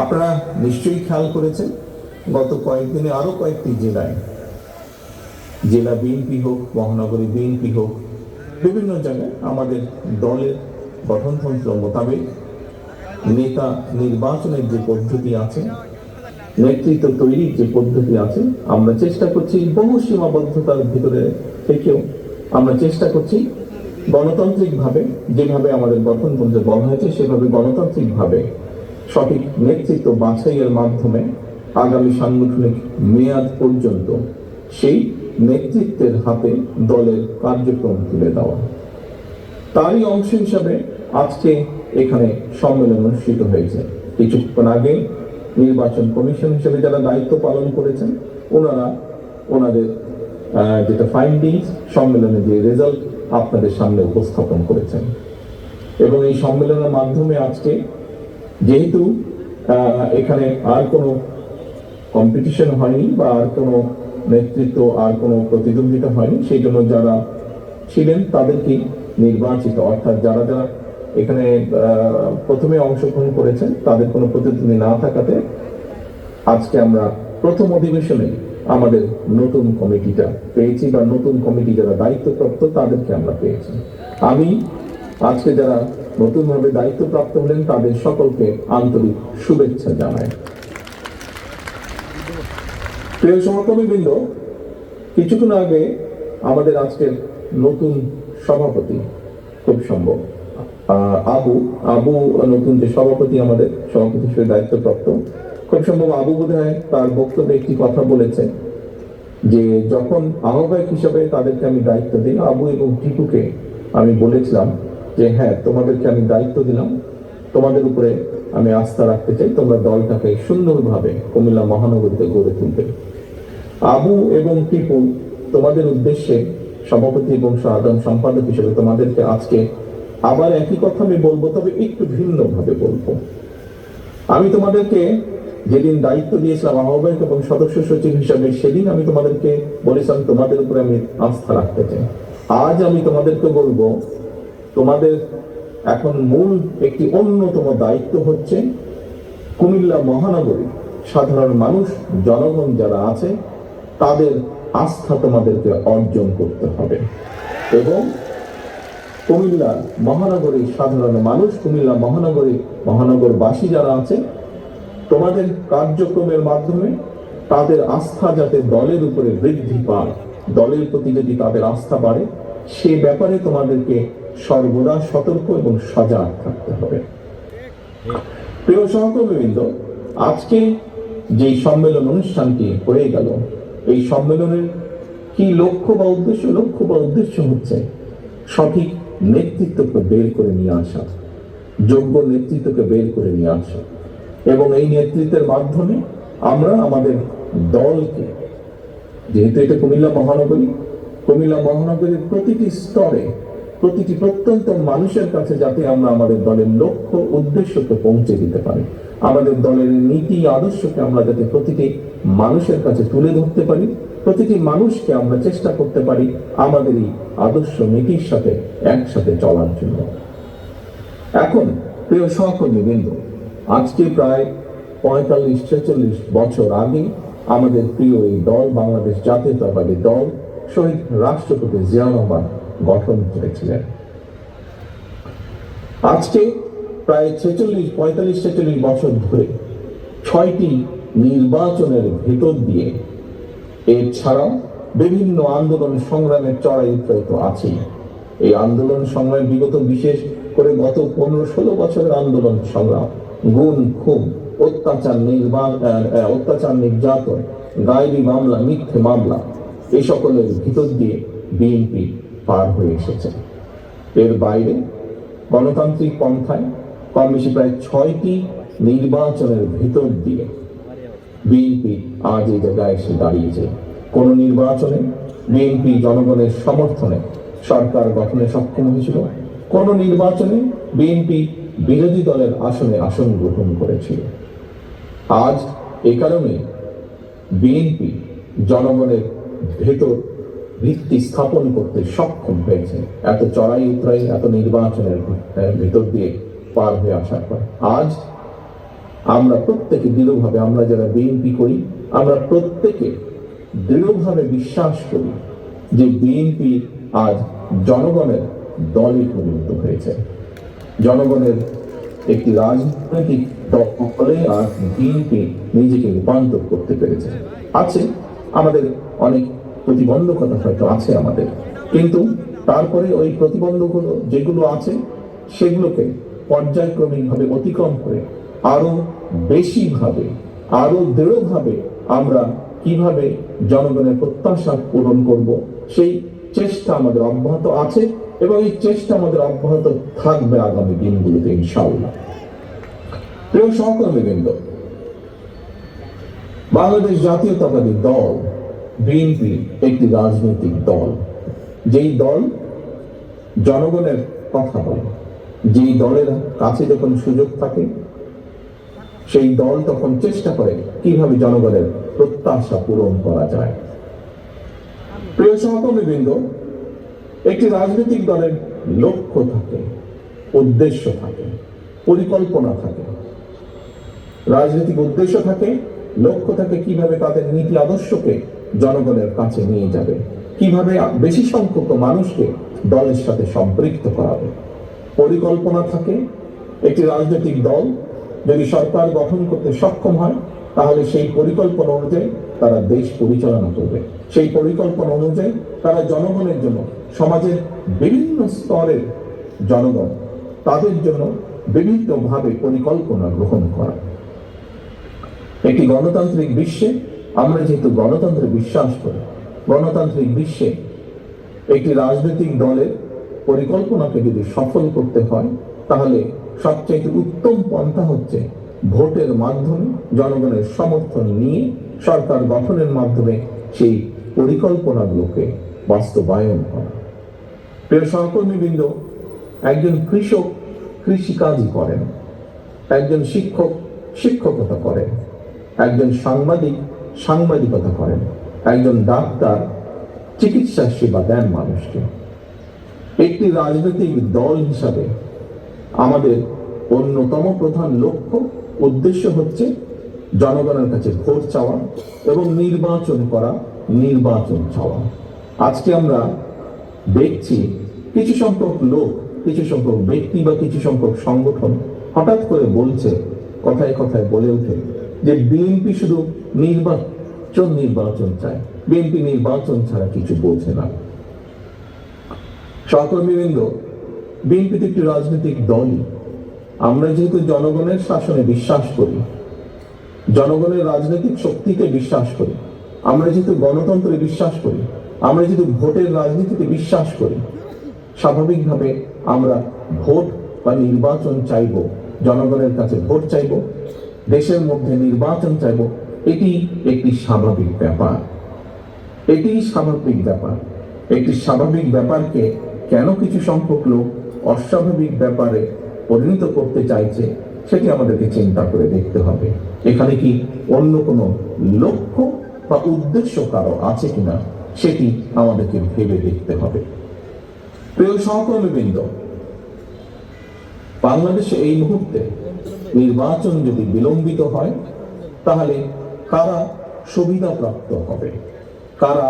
আপনারা নিশ্চয়ই খেয়াল করেছেন, গত কয়েকদিনে আরও কয়েকটি জেলায়, জেলা বিএনপি হোক, মহানগরী বিএনপি হোক, বিভিন্ন জায়গায় আমাদের দলের গঠনতন্ত্র মোতাবেক নেতা নির্বাচনের যে পদ্ধতি আছে, নেতৃত্ব তৈরির যে পদ্ধতি আছে, আমরা চেষ্টা করছি বহু সীমাবদ্ধতার ভিতরে থেকেও আমরা চেষ্টা করছি গণতান্ত্রিকভাবে যেভাবে আমাদের গঠনতন্ত্রে বলা হয়েছে, সেভাবে গণতান্ত্রিকভাবে সঠিক নেতৃত্ব বাছাইয়ের মাধ্যমে আগামী সাংগঠনিক মেয়াদ পর্যন্ত সেই নেতৃত্বের হাতে দলের কার্যক্রম তুলে দেওয়া। তারই অংশ হিসাবে আজকে এখানে সম্মেলন অনুষ্ঠিত হয়েছে। কিছুক্ষণ আগে নির্বাচন কমিশন হিসেবে যারা দায়িত্ব পালন করেছেন, ওনারা ওনাদের যেটা ফাইন্ডিংস সম্মেলনে যে রেজাল্ট আপনাদের সামনে উপস্থাপন করেছেন। এবং এই সম্মেলনের মাধ্যমে আজকে যেহেতু এখানে আর কোনো কম্পিটিশন হয়নি বা আর কোনো নেতৃত্ব আর কোনো প্রতিদ্বন্দ্বিতা হয়নি, সেই জন্য যারা ছিলেন তাদেরকে নির্বাচিত। অর্থাৎ যারা যারা এখানে প্রথমে অংশগ্রহণ করেছেন, তাদের কোনো প্রতিদ্বন্দ্বী না থাকাতে আজকে আমরা প্রথম অধিবেশনে আমাদের নতুন কমিটিটা পেয়েছি বা নতুন কমিটি যারা দায়িত্বপ্রাপ্ত তাদেরকে আমরা পেয়েছি। আমি আজকে যারা নতুনভাবে দায়িত্বপ্রাপ্ত হলেন, তাদের সকলকে আন্তরিক শুভেচ্ছা জানাই। প্রিয় সহকর্মীবৃন্দ কিছুক্ষণ আগে আমাদের আজকের নতুন সভাপতি খুব সম্ভব। আবু আবু নতুন যে সভাপতি আমাদের সভাপতি হিসেবে দায়িত্বপ্রাপ্ত, খুব সম্ভব আবু বোধ তার বক্তব্যে একটি কথা বলেছেন যে যখন আহ্বায়ক হিসাবে তাদেরকে আমি দায়িত্ব দিই, আবু এবং টিপুকে আমি বলেছিলাম যে হ্যাঁ তোমাদেরকে আমি দায়িত্ব দিলাম। তোমাদের উপরে আমি আস্থা রাখতে চাই। তোমরা দলটাকে সুন্দরভাবে কুমিল্লা মহানগরীতে গড়ে তুলবে। আবু এবং টিপু, তোমাদের উদ্দেশ্যে সভাপতি এবং সাধারণ সম্পাদক হিসেবে তোমাদেরকে আজকে আবার একই কথা আমি বলব, তবে একটু ভিন্নভাবে বলব। আমি তোমাদেরকে যেদিন দায়িত্ব দিয়েছিলাম, আহ্বায়ক এবং সদস্য সচিব হিসাবে, সেদিন আমি তোমাদেরকে বলেছিলাম, তোমাদের উপরে আমি আস্থা রাখতে চাই। আজ আমি তোমাদেরকে বলব তোমাদের এখন মূল একটি অন্যতম দায়িত্ব হচ্ছে কুমিল্লা মহানগরী। সাধারণ মানুষ, জনগণ যারা আছে, তাদের আস্থা তোমাদেরকে অর্জন করতে হবে। এবং কুমিল্লা মহানগরীর সাধারণ মানুষ, কুমিল্লা মহানগরী মহানগরবাসী যারা আছে, তোমাদের কার্যক্রমের মাধ্যমে তাদের আস্থা যাতে দলের উপরে বৃদ্ধি পায়, দলের প্রতি যদি তাদের আস্থা বাড়ে, সে ব্যাপারে তোমাদেরকে সর্বদা সতর্ক এবং সজাগ থাকতে হবে। প্রিয় সহকর্মীবৃন্দ, আজকে যে সম্মেলন অনুষ্ঠানটি হয়ে গেল, এই সম্মেলনের কি লক্ষ্য বা উদ্দেশ্য? লক্ষ্য বা উদ্দেশ্য হচ্ছে সঠিক নেতৃত্বকে বের করে নিয়ে আসা, যোগ্য নেতৃত্বকে বের করে নিয়ে আসা। এবং এই নেতৃত্বের মাধ্যমে আমরা আমাদের দলকে, যেহেতু এটা কুমিল্লা মহানগরী, কুমিল্লা মহানগরীর প্রতিটি স্তরে প্রতিটি প্রত্যন্ত মানুষের কাছে যাতে আমরা আমাদের দলের লক্ষ্য উদ্দেশ্যকে পৌঁছে দিতে পারি। আমাদের দলের নীতি, আদর্শকে আমরা যাতে প্রতিটি মানুষের কাছে তুলে ধরতে পারি, প্রতিটি মানুষকে আমরা চেষ্টা করতে পারি আমাদের এই আদর্শ নীতির সাথে একসাথে চলার জন্য। এখন, প্রিয় সহকর্মী বিন্দু, আজকে প্রায় পঁয়তাল্লিশ, ছেচল্লিশ বছর আগে আমাদের প্রিয় এই দল, বাংলাদেশ জাতীয়তাবাদী দল, শহীদ রাষ্ট্রপতি জিয়া রহমান গঠন করেছিলেন। আজকে প্রায় ছেচল্লিশ, পঁয়তাল্লিশ, ছেচল্লিশ বছর ধরে ছয়টি নির্বাচনের ভেতর দিয়ে এছাড়াও বিভিন্ন আন্দোলন সংগ্রামের চড়াই উত্তরিত আছেই এই আন্দোলন সংগ্রাম বিগত বিশেষ করে গত পনেরো, ষোলো বছরের আন্দোলন সংগ্রাম গুণ খুব অত্যাচার নির্বাণ অত্যাচার নির্যাতন, গায়েবী মামলা, মিথ্যে মামলা এই সকলের ভিতর দিয়ে বিএনপি পার হয়ে এসেছে। এর বাইরে গণতান্ত্রিক পন্থায় কম বেশি প্রায় ছয়টি নির্বাচনের ভিতর দিয়ে বিএনপি আজ এই জায়গায় এসে দাঁড়িয়েছে। কোন নির্বাচনে বিএনপি জনগণের সমর্থনে সরকার গঠনে সক্ষম হয়েছিল। কোন নির্বাচনে বিএনপি বিরোধী দলের আসনে আসন গ্রহণ করেছিল। আজ এ কারণে বিএনপি জনগণের ভেতর ভিত্তি স্থাপন করতে সক্ষম হয়েছে। এত চড়াই উতরাই, এত নির্বাচনের ভিতর দিয়ে পার হয়ে আসার পর। আজ আমরা প্রত্যেকে দৃঢ়ভাবে, আমরা যারা বিএনপি করি, আমরা প্রত্যেকে দৃঢ়ভাবে বিশ্বাস করি যে বিএনপি আজ জনগণের দলে পরিণত হয়েছে। জনগণের একটি রাজনৈতিক দলে আজ বিএনপি নিজেকে রূপান্তর করতে পেরেছে। আছে আমাদের অনেক প্রতিবন্ধকতা হয়তো আছে আমাদের। কিন্তু তারপরে ওই প্রতিবন্ধকগুলো যেগুলো আছে, সেগুলোকে পর্যায়ক্রমিকভাবে অতিক্রম করে আরও বেশিভাবে, আরও দৃঢ়ভাবে আমরা কীভাবে জনগণের প্রত্যাশা পূরণ করব, সেই চেষ্টা আমাদের অব্যাহত আছে এবং এই চেষ্টা আমাদের অব্যাহত থাকবে আগামী দিনগুলোতে, ইনশাআল্লাহ। প্রিয় সহকর্মীবৃন্দ, বাংলাদেশ জাতীয়তাবাদী দল বিএনপি একটি রাজনৈতিক দল। যেই দল জনগণের কথা বলে, যেই দলের কাছে যখন সুযোগ থাকে, সেই দল তখন চেষ্টা করে কীভাবে জনগণের প্রত্যাশা পূরণ করা যায়। প্রিয় সহকর্মীবৃন্দ, একটি রাজনৈতিক দলের লক্ষ্য থাকে, উদ্দেশ্য থাকে, পরিকল্পনা থাকে। রাজনৈতিক উদ্দেশ্য থাকে, লক্ষ্য থাকে কীভাবে তাদের নীতি আদর্শকে জনগণের কাছে নিয়ে যাবে। কীভাবে বেশি সংখ্যক মানুষকে দলের সাথে সম্পৃক্ত করাবে? পরিকল্পনা থাকে, একটি রাজনৈতিক দল যদি সরকার গঠন করতে সক্ষম হয়, তাহলে সেই পরিকল্পনা অনুযায়ী তারা দেশ পরিচালনা করবে। সেই পরিকল্পনা অনুযায়ী তারা জনগণের জন্য, সমাজের বিভিন্ন স্তরের জনগণ, তাদের জন্য বিভিন্নভাবে পরিকল্পনা গ্রহণ করা। একটি গণতান্ত্রিক বিশ্বে আমরা যেহেতু গণতন্ত্রে বিশ্বাস করি, গণতান্ত্রিক বিশ্বে একটি রাজনৈতিক দলের পরিকল্পনাকে যদি সফল করতে হয়, তাহলে সবচেয়ে উত্তম পন্থা হচ্ছে ভোটের মাধ্যমে জনগণের সমর্থন নিয়ে সরকার গঠনের মাধ্যমে সেই পরিকল্পনাগুলোকে বাস্তবায়ন করা। প্রিয় সহকর্মীবৃন্দ, একজন কৃষক কৃষিকাজই করেন, একজন শিক্ষক শিক্ষকতা করেন, একজন সাংবাদিক সাংবাদিকতা করেন। একজন ডাক্তার, চিকিৎসা সেবা দেন মানুষকে। একটি রাজনৈতিক দল হিসাবে আমাদের অন্যতম প্রধান লক্ষ্য, উদ্দেশ্য হচ্ছে জনগণের কাছে ভোট চাওয়া এবং নির্বাচন করা, নির্বাচন চাওয়া। আজকে আমরা দেখছি কিছু সংখ্যক লোক, কিছু সংখ্যক ব্যক্তি বা কিছু সংখ্যক সংগঠন হঠাৎ করে বলছে, কথায় কথায় বলে ওঠে যে বিএনপি শুধু নির্বাচন নির্বাচন চায়। বিএনপি নির্বাচন ছাড়া কিছু বোঝে না। সহকর্মীবৃন্দ বিএনপি তো একটি রাজনৈতিক দলই। আমরা যেহেতু জনগণের শাসনে বিশ্বাস করি, জনগণের রাজনৈতিক শক্তিতে বিশ্বাস করি, আমরা যেহেতু গণতন্ত্রে বিশ্বাস করি, আমরা যেহেতু ভোটের রাজনীতিতে বিশ্বাস করি, স্বাভাবিকভাবে আমরা ভোট বা নির্বাচন চাইব, জনগণের কাছে ভোট চাইব দেশের মধ্যে নির্বাচন চাইব, এটি একটি স্বাভাবিক ব্যাপার। এটি স্বাভাবিক ব্যাপার। একটি স্বাভাবিক ব্যাপারকে কেন কিছু সংখ্যক লোক অস্বাভাবিক ব্যাপারে পরিণত করতে চাইছে, সেটি আমাদেরকে চিন্তা করে দেখতে হবে। এখানে কি অন্য কোনো লক্ষ্য বা উদ্দেশ্য কারও আছে কিনা, সেটি আমাদেরকে ভেবে দেখতে হবে। প্রিয় সহকর্মীবৃন্দ, বাংলাদেশে এই মুহূর্তে নির্বাচন যদি বিলম্বিত হয়, তাহলে কারা সুবিধা প্রাপ্ত হবে? কারা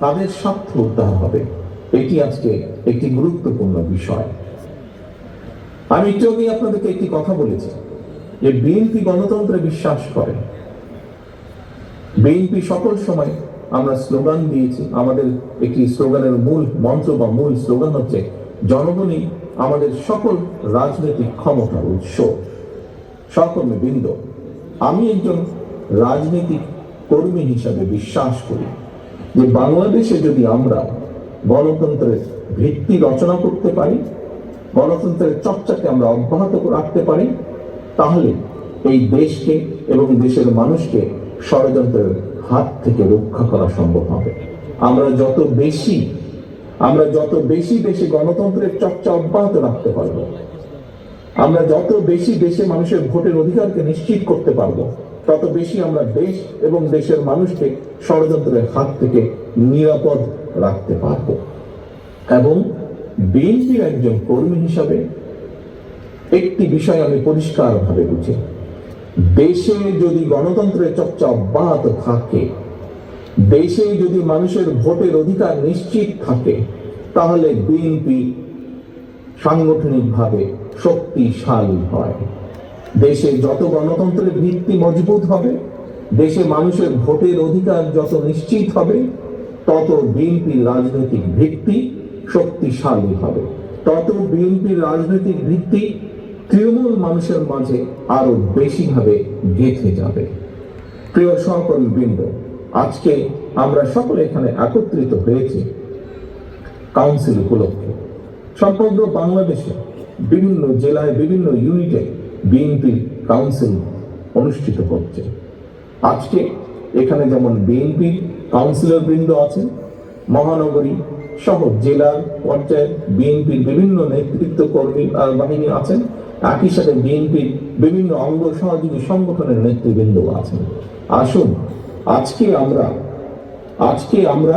তাদের স্বার্থ উদ্ধার হবে? এটি আজকে একটি গুরুত্বপূর্ণ বিষয়। আমি একটু আপনাদেরকে একটি কথা বলেছি, যে বিএনপি গণতন্ত্রে বিশ্বাস করে। বিএনপি সকল সময় আমরা স্লোগান দিয়েছি, আমাদের একটি স্লোগানের মূল মন্ত্র বা মূল স্লোগান হচ্ছে, জনগণই আমাদের সকল রাজনৈতিক ক্ষমতার উৎস। সকর্মী বৃন্দ, আমি একজন রাজনৈতিক কর্মী হিসাবে বিশ্বাস করি যে বাংলাদেশে যদি আমরা গণতন্ত্রের ভিত্তি রচনা করতে পারি, গণতন্ত্রের চর্চাকে আমরা অব্যাহত রাখতে পারি, তাহলে এই দেশকে এবং দেশের মানুষকে ষড়যন্ত্রের হাত থেকে রক্ষা করা সম্ভব হবে। আমরা যত বেশি, আমরা যত বেশি দেশে গণতন্ত্রের চর্চা অব্যাহত রাখতে পারব আমরা যত বেশি দেশে মানুষের ভোটের অধিকারকে নিশ্চিত করতে পারব, তত বেশি আমরা দেশ এবং দেশের মানুষকে ষড়যন্ত্রের হাত থেকে নিরাপদ রাখতে পারব। এবং বিএনপির একজন কর্মী হিসাবে একটি বিষয় আমি পরিষ্কারভাবে বুঝি। দেশে যদি গণতন্ত্রের চর্চা অব্যাহত থাকে, দেশে যদি মানুষের ভোটের অধিকার নিশ্চিত থাকে, তাহলে বিএনপি সাংগঠনিকভাবে শক্তিশালী হয়। দেশে যত গণতন্ত্রের ভিত্তি মজবুত হবে, দেশে মানুষের ভোটের অধিকার যত নিশ্চিত হবে, তত বিএনপির রাজনৈতিক ভিত্তি শক্তিশালী হবে। তত বিএনপির রাজনৈতিক ভিত্তি তৃণমূল মানুষের মাঝে আরও বেশিভাবে গেঁথে যাবে। প্রিয় সহকর্মী বৃন্দ, আজকে আমরা সকলে এখানে একত্রিত হয়েছি। কাউন্সিল উপলক্ষে, সমগ্র বাংলাদেশে বিভিন্ন জেলায় বিভিন্ন ইউনিটে বিএনপির কাউন্সিল অনুষ্ঠিত হচ্ছে আজকে এখানে যেমন বিএনপির কাউন্সিলর বৃন্দ আছেন, মহানগরী সহ জেলার পর্যায়ে বিএনপির বিভিন্ন নেতৃত্ব কর্মী বাহিনী আছেন, একই সাথে বিএনপির বিভিন্ন অঙ্গ সহযোগী সংগঠনের নেতৃবৃন্দ আছেন। আসুন, আজকে আমরা আজকে আমরা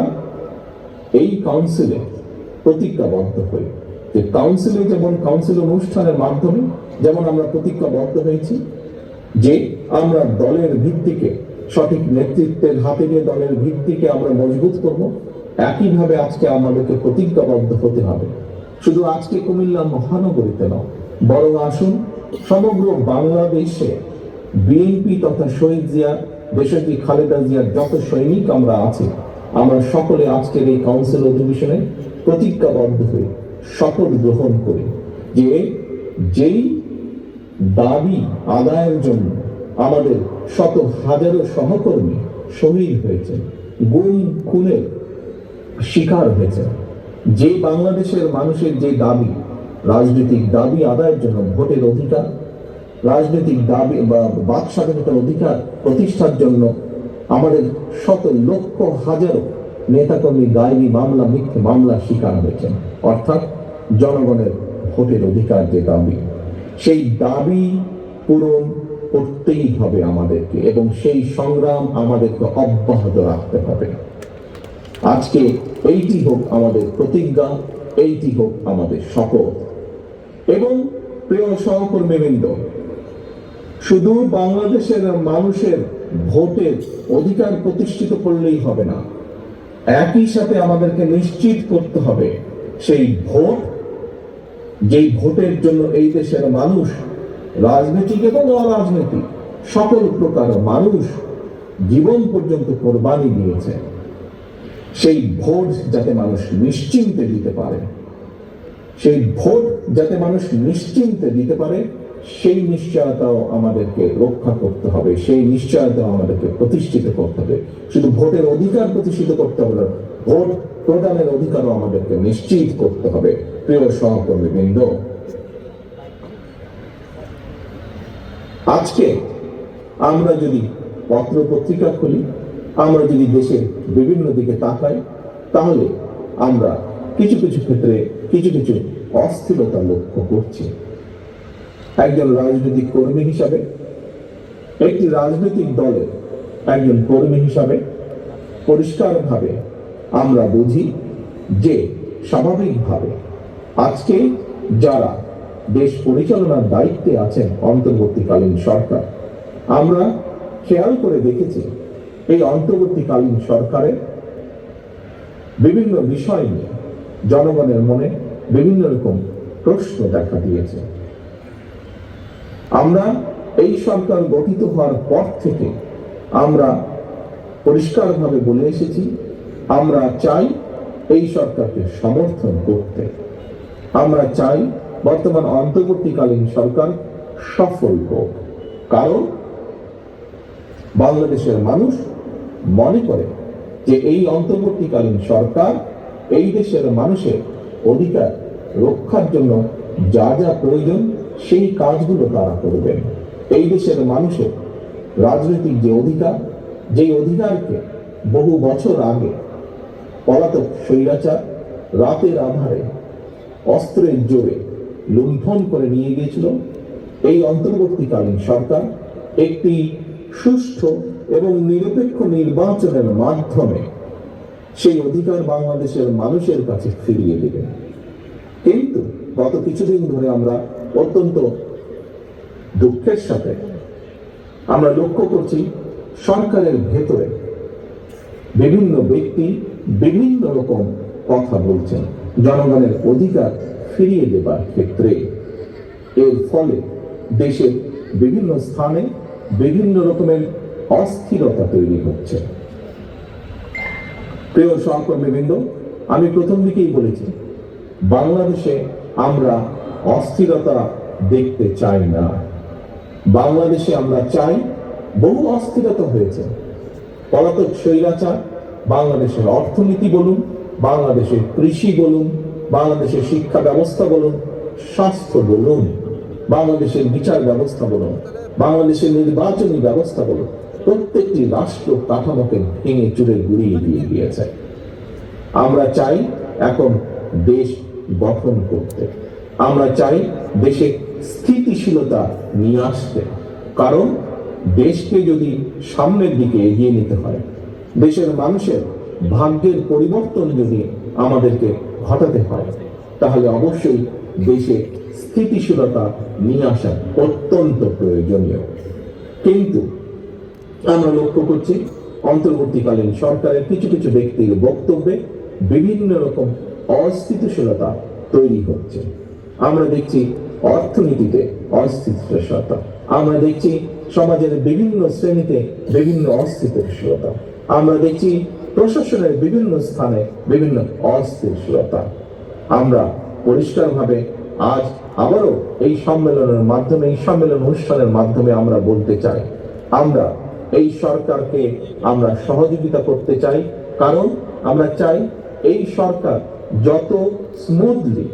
এই কাউন্সিলে প্রতিজ্ঞাবদ্ধ হই। যে কাউন্সিলে যেমন কাউন্সিল অনুষ্ঠানের মাধ্যমে যেমন আমরা প্রতিজ্ঞাবদ্ধ হয়েছি, যে আমরা দলের ভিত্তিকে, সঠিক নেতৃত্বের হাতে নিয়ে দলের ভিত্তিকে আমরা মজবুত করব, একইভাবে আজকে আমাদেরকে প্রতিজ্ঞাবদ্ধ হতে হবে। শুধু আজকে কুমিল্লা মহানগরীতে নয়, বরং আসুন সমগ্র বাংলাদেশে বিএনপি তথা শহীদ জিয়া দেশটি খালেদা জিয়ার যত সৈনিক আমরা আছি, আমরা সকলে আজকের এই কাউন্সিল অধিবেশনে প্রতিজ্ঞাবদ্ধ হয়ে শপথ গ্রহণ করি যে যেই দাবি আদায়ের জন্য আমাদের শত হাজারো সহকর্মী শহীদ হয়েছে গুম, খুনের শিকার হয়েছে যে বাংলাদেশের মানুষের যে দাবি, রাজনৈতিক দাবি আদায়ের জন্য ভোটের অধিকার, রাজনৈতিক দাবি বা বাক স্বাধীনতার অধিকার প্রতিষ্ঠার জন্য আমাদের শত লক্ষ হাজারো নেতাকর্মী গায়েবী মামলা, মিথ্যে মামলার শিকার হয়েছেন। অর্থাৎ জনগণের ভোটের অধিকার যে দাবি, সেই দাবি পূরণ করতেই হবে আমাদেরকে এবং সেই সংগ্রাম আমাদেরকে অব্যাহত রাখতে হবে। আজকে এইটি হোক আমাদের প্রতিজ্ঞা, এইটি হোক আমাদের শপথ। এবং প্রিয় সহকর্মীবৃন্দ, শুধু বাংলাদেশের মানুষের ভোটের অধিকার প্রতিষ্ঠিত করলেই হবে না। একই সাথে আমাদেরকে নিশ্চিত করতে হবে, সেই ভোট, যেই ভোটের জন্য এই দেশের মানুষ রাজনৈতিক এবং অরাজনৈতিক, সকল প্রকার মানুষ জীবন পর্যন্ত কোরবানি দিয়েছে। সেই ভোট যাতে মানুষ নিশ্চিন্তে দিতে পারে, সেই ভোট যাতে মানুষ নিশ্চিন্তে দিতে পারে সেই নিশ্চয়তাও আমাদেরকে রক্ষা করতে হবে, সেই নিশ্চয়তাও আমাদেরকে প্রতিষ্ঠিত করতে হবে। শুধু ভোটের অধিকার প্রতিষ্ঠিত করতে হবে ভোট প্রদানের অধিকারও আমাদেরকে নিশ্চিত করতে হবে। প্রিয় সহকর্মী বৃন্দ আজকে আমরা যদি পত্র পত্রিকা খুলি, আমরা যদি দেশের বিভিন্ন দিকে তাকাই, তাহলে আমরা কিছু কিছু ক্ষেত্রে কিছু কিছু অস্থিরতা লক্ষ্য করছি। একজন রাজনৈতিক কর্মী হিসাবে, একটি রাজনৈতিক দলের একজন কর্মী হিসাবে পরিষ্কারভাবে আমরা বুঝি যে স্বাভাবিকভাবে আজকে যারা দেশ পরিচালনার দায়িত্বে আছেন অন্তর্বর্তীকালীন সরকার, আমরা খেয়াল করে দেখেছি এই অন্তর্বর্তীকালীন সরকারের বিভিন্ন বিষয় নিয়ে জনগণের মনে বিভিন্ন রকম প্রশ্ন দেখা দিয়েছে। আমরা এই সরকার গঠিত হওয়ার পর থেকে আমরা পরিষ্কারভাবে বলে এসেছি, আমরা চাই এই সরকারকে সমর্থন করতে। আমরা চাই বর্তমান অন্তর্বর্তীকালীন সরকার সফল হোক। কারণ বাংলাদেশের মানুষ মনে করে যে এই অন্তর্বর্তীকালীন সরকার এই দেশের মানুষের অধিকার রক্ষার জন্য যা যা প্রয়োজন সেই কাজগুলো তারা করবেন। এই দেশের মানুষের রাজনৈতিক যে অধিকার, যেই অধিকারকে বহু বছর আগে পলাতক স্বৈরাচার রাতের আধারে অস্ত্রের জোরে লুণ্ঠন করে নিয়ে গিয়েছিল, এই অন্তর্বর্তীকালীন সরকার একটি সুষ্ঠু এবং নিরপেক্ষ নির্বাচনের মাধ্যমে সেই অধিকার বাংলাদেশের মানুষের কাছে ফিরিয়ে দেবেন কিন্তু গত কিছুদিন ধরে আমরা অত্যন্ত দুঃখের সাথে আমরা লক্ষ্য করছি সরকারের ভেতরে বিভিন্ন ব্যক্তি বিভিন্ন রকম কথা বলছেন। জনগণের অধিকার ফিরিয়ে দেবার ক্ষেত্রে। এর ফলে দেশের বিভিন্ন স্থানে বিভিন্ন রকমের অস্থিরতা তৈরি হচ্ছে। প্রিয় সহকর্মীবৃন্দ, আমি প্রথম দিকেই বলেছি, বাংলাদেশে আমরা অস্থিরতা দেখতে চাই না। বাংলাদেশে আমরা চাই বহু অস্থিরতা হয়েছে। পলাতক স্বৈরাচার, বাংলাদেশের অর্থনীতি বলুন, বাংলাদেশের কৃষি বলুন, বাংলাদেশের শিক্ষা ব্যবস্থা বলুন, স্বাস্থ্য বলুন, বাংলাদেশের বিচার ব্যবস্থা বলুন, বাংলাদেশের নির্বাচনী ব্যবস্থা বলুন, প্রত্যেকটি রাষ্ট্র কাঠামোকে ভেঙে চুরে গুড়িয়ে দিয়ে দিয়েছে। আমরা চাই এখন দেশ গঠন করতে। আমরা চাই দেশে স্থিতিশীলতা নিয়ে আসতে। কারণ দেশকে যদি সামনের দিকে এগিয়ে নিতে হয়, দেশের মানুষের ভাগ্যের পরিবর্তন যদি আমাদেরকে ঘটাতে হয়, তাহলে অবশ্যই দেশে স্থিতিশীলতা নিয়ে আসা অত্যন্ত প্রয়োজনীয়। কিন্তু আমরা লক্ষ্য করছি, অন্তর্বর্তীকালীন সরকারের কিছু কিছু ব্যক্তির বক্তব্যে বিভিন্ন রকম অস্থিতিশীলতা তৈরি হচ্ছে। আমরা দেখছি অর্থনীতিতে অস্থিতিশীলতা। আমরা দেখছি সমাজের বিভিন্ন শ্রেণীতে বিভিন্ন অস্থিতিশীলতা। আমরা দেখছি প্রশাসনের বিভিন্ন স্থানে বিভিন্ন অস্থিতিশীলতা। আমরা পরিষ্কারভাবে আজ আবারও এই সম্মেলনের মাধ্যমে, এই সম্মেলন অনুষ্ঠানের মাধ্যমে আমরা বলতে চাই, আমরা এই সরকারকে আমরা সহযোগিতা করতে চাই। কারণ আমরা চাই এই সরকার যত স্মুথলি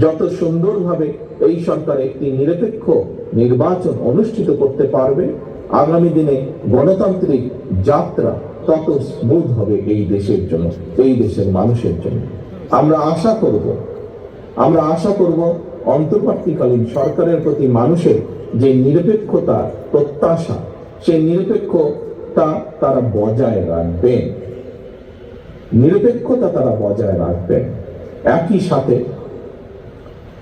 যত সুন্দরভাবে এই সরকার একটি নিরপেক্ষ নির্বাচন অনুষ্ঠিত করতে পারবে, আগামী দিনে গণতান্ত্রিক যাত্রা তত স্মুথ হবে এই দেশের জন্য, এই দেশের মানুষের জন্য। আমরা আশা করব, আমরা আশা করব অন্তর্বর্তীকালীন সরকারের প্রতি মানুষের যে নিরপেক্ষতা, প্রত্যাশা সেই নিরপেক্ষতা তারা বজায় রাখবেন। নিরপেক্ষতা তারা বজায় রাখবেন। একই সাথে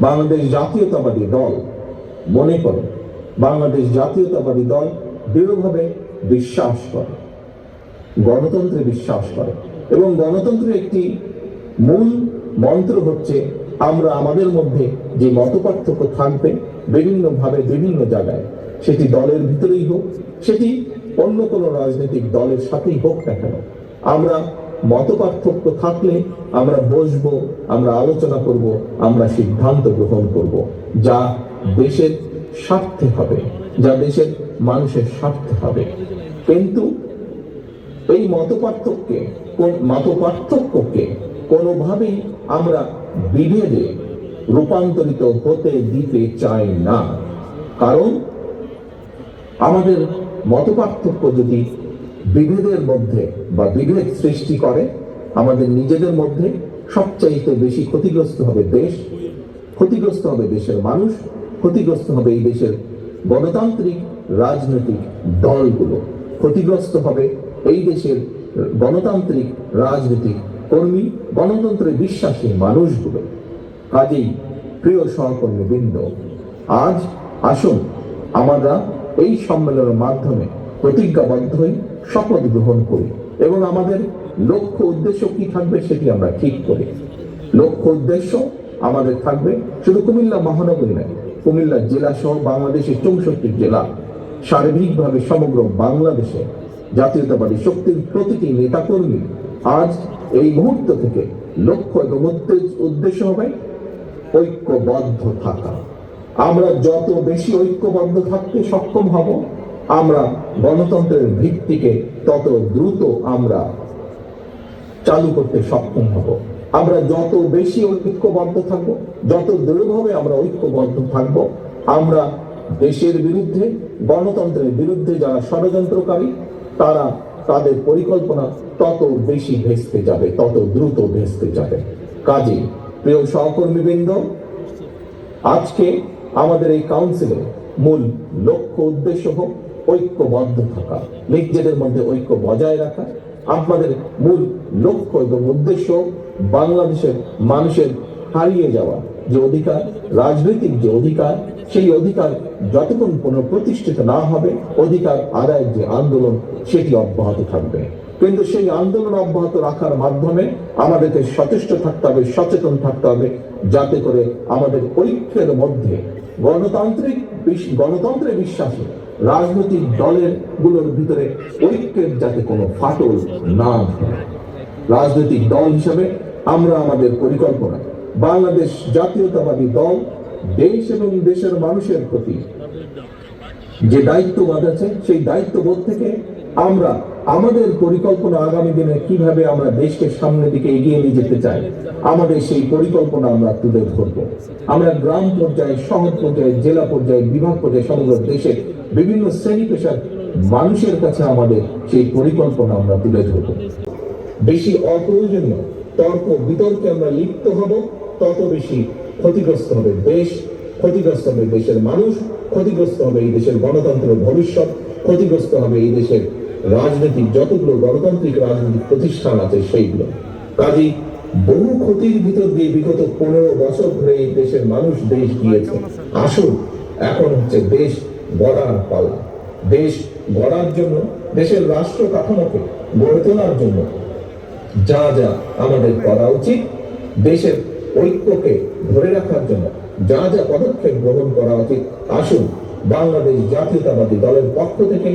বাংলাদেশ জাতীয়তাবাদী দল মনে করে, বাংলাদেশ জাতীয়তাবাদী দল দৃঢ়ভাবে বিশ্বাস করে, গণতন্ত্রে বিশ্বাস করে এবং গণতন্ত্রের একটি মূল মন্ত্র হচ্ছে, আমরা আমাদের মধ্যে যে মতপার্থক্য থাকবে বিভিন্নভাবে বিভিন্ন জায়গায়, সেটি দলের ভিতরেই হোক, সেটি অন্য কোনো রাজনৈতিক দলের সাথেই হোক না কেন, আমরা মতপার্থক্য থাকলে আমরা বসবো, আমরা আলোচনা করব, আমরা সিদ্ধান্ত গ্রহণ করব। যা দেশের স্বার্থে হবে, যা দেশের মানুষের স্বার্থে হবে। কিন্তু এই মত মতপার্থক্যে, কোন মতপার্থক্যকে কোনোভাবেই আমরা বিভেদে রূপান্তরিত হতে দিতে চাই না। কারণ আমাদের মতপার্থক্য যদি বিভেদের মধ্যে বা বিভেদ সৃষ্টি করে, আমাদের নিজেদের মধ্যে সবচাইতে বেশি ক্ষতিগ্রস্ত হবে দেশ, ক্ষতিগ্রস্ত হবে দেশের মানুষ, ক্ষতিগ্রস্ত হবে এই দেশের গণতান্ত্রিক, রাজনৈতিক দলগুলো। ক্ষতিগ্রস্ত হবে এই দেশের গণতান্ত্রিক, রাজনৈতিক কর্মী, গণতন্ত্রে বিশ্বাসী মানুষগুলো। কাজেই প্রিয় সহকর্মী বৃন্দ আজ আসুন, আমরা এই সম্মেলনের মাধ্যমে প্রতিজ্ঞাবদ্ধ হই। শপথ গ্রহণ করি। এবং আমাদের লক্ষ্য উদ্দেশ্য কি থাকবে সেটি আমরা ঠিক করি। লক্ষ্য উদ্দেশ্য আমাদের থাকবে শুধু কুমিল্লা মহানগরী নয়, কুমিল্লা জেলা সহ বাংলাদেশের চৌষট্টি জেলা। সার্বিকভাবে সমগ্র বাংলাদেশে জাতীয়তাবাদী শক্তির প্রতিটি নেতাকর্মী আজ এই মুহূর্ত থেকে লক্ষ্য এবং উদ্দেশ্য- উদ্দেশ্য হবে ঐক্যবদ্ধ থাকা। আমরা যত বেশি ঐক্যবদ্ধ থাকতে সক্ষম হব আমরা গণতন্ত্রের ভিত্তিকে তত দ্রুত আমরা চালু করতে সক্ষম হব। আমরা যত বেশি ঐক্যবদ্ধ থাকব, যত দৃঢ়ভাবে আমরা ঐক্যবদ্ধ থাকব, আমরা দেশের বিরুদ্ধে, গণতন্ত্রের বিরুদ্ধে যারা ষড়যন্ত্রকারী, তারা তাদের পরিকল্পনা তত বেশি ভেস্তে যাবে, তত দ্রুত ভেস্তে যাবে। কাজে প্রিয় সহকর্মীবৃন্দ, আজকে আমাদের এই কাউন্সিলে মূল লক্ষ্য উদ্দেশ্য হোক ঐক্যবদ্ধ থাকা, নিজেদের মধ্যে ঐক্য বজায় রাখা আমাদের মূল লক্ষ্য এবং উদ্দেশ্য বাংলাদেশের মানুষের হারিয়ে যাওয়া যে অধিকার, রাজনৈতিক যে অধিকার, সেই অধিকার যতক্ষণ পুনঃপ্রতিষ্ঠিত না হবে, অধিকার আদায়ের যে আন্দোলন, সেটি অব্যাহত থাকবে। কিন্তু সেই আন্দোলন অব্যাহত রাখার মাধ্যমে আমাদেরকে সচেষ্ট থাকতে হবে, সচেতন থাকতে হবে, যাতে করে আমাদের ঐক্যের মধ্যে গণতান্ত্রিক গণতন্ত্রে বিশ্বাসী রাজনৈতিক দলেরগুলোর ভিতরে ঐক্যের যাতে কোনো ফাটল না রাজনৈতিক দল হিসাবে আমরা আমাদের পরিকল্পনা, বাংলাদেশ জাতীয়তাবাদী দল, দেশ এবং দেশের মানুষের প্রতি যে দায়িত্ববোধ আছে, সেই দায়িত্ববোধ থেকে আমরা আমাদের পরিকল্পনা আগামী দিনে কীভাবে আমরা দেশকে সামনের দিকে এগিয়ে নিয়ে যেতে চাই, আমাদের সেই পরিকল্পনা আমরা তুলে ধরবো। আমরা গ্রাম পর্যায়ে, শহর পর্যায়ে, জেলা পর্যায়ে, বিভাগ পর্যায়ে সমগ্র দেশে বিভিন্ন শ্রেণি পেশার মানুষের কাছে আমাদের সেই পরিকল্পনা আমরা তুলে ধরবো। বেশি অপ্রয়োজনীয়, তর্ক বিতর্কে আমরা লিপ্ত হব, তত বেশি ক্ষতিগ্রস্ত হবে দেশ, ক্ষতিগ্রস্ত হবে দেশের মানুষ, ক্ষতিগ্রস্ত হবে এই দেশের গণতন্ত্রের ভবিষ্যৎ, ক্ষতিগ্রস্ত হবে এই দেশের রাজনৈতিক যতগুলো গণতান্ত্রিক রাজনৈতিক প্রতিষ্ঠান আছে সেইগুলো। কাজেই বহু ক্ষতির ভিতর দিয়ে বিগত পনেরো বছর ধরে এই দেশের মানুষ দেশ গিয়েছে। আসুন, এখন হচ্ছে দেশ গড়ার পালা। দেশ গড়ার জন্য, দেশের রাষ্ট্র কাঠামোকে গড়ে তোলার জন্য যা যা আমাদের করা উচিত, দেশের ঐক্যকে ধরে রাখার জন্য যা যা পদক্ষেপ গ্রহণ করা উচিত। আসুন, বাংলাদেশ জাতীয়তাবাদী দলের পক্ষ থেকে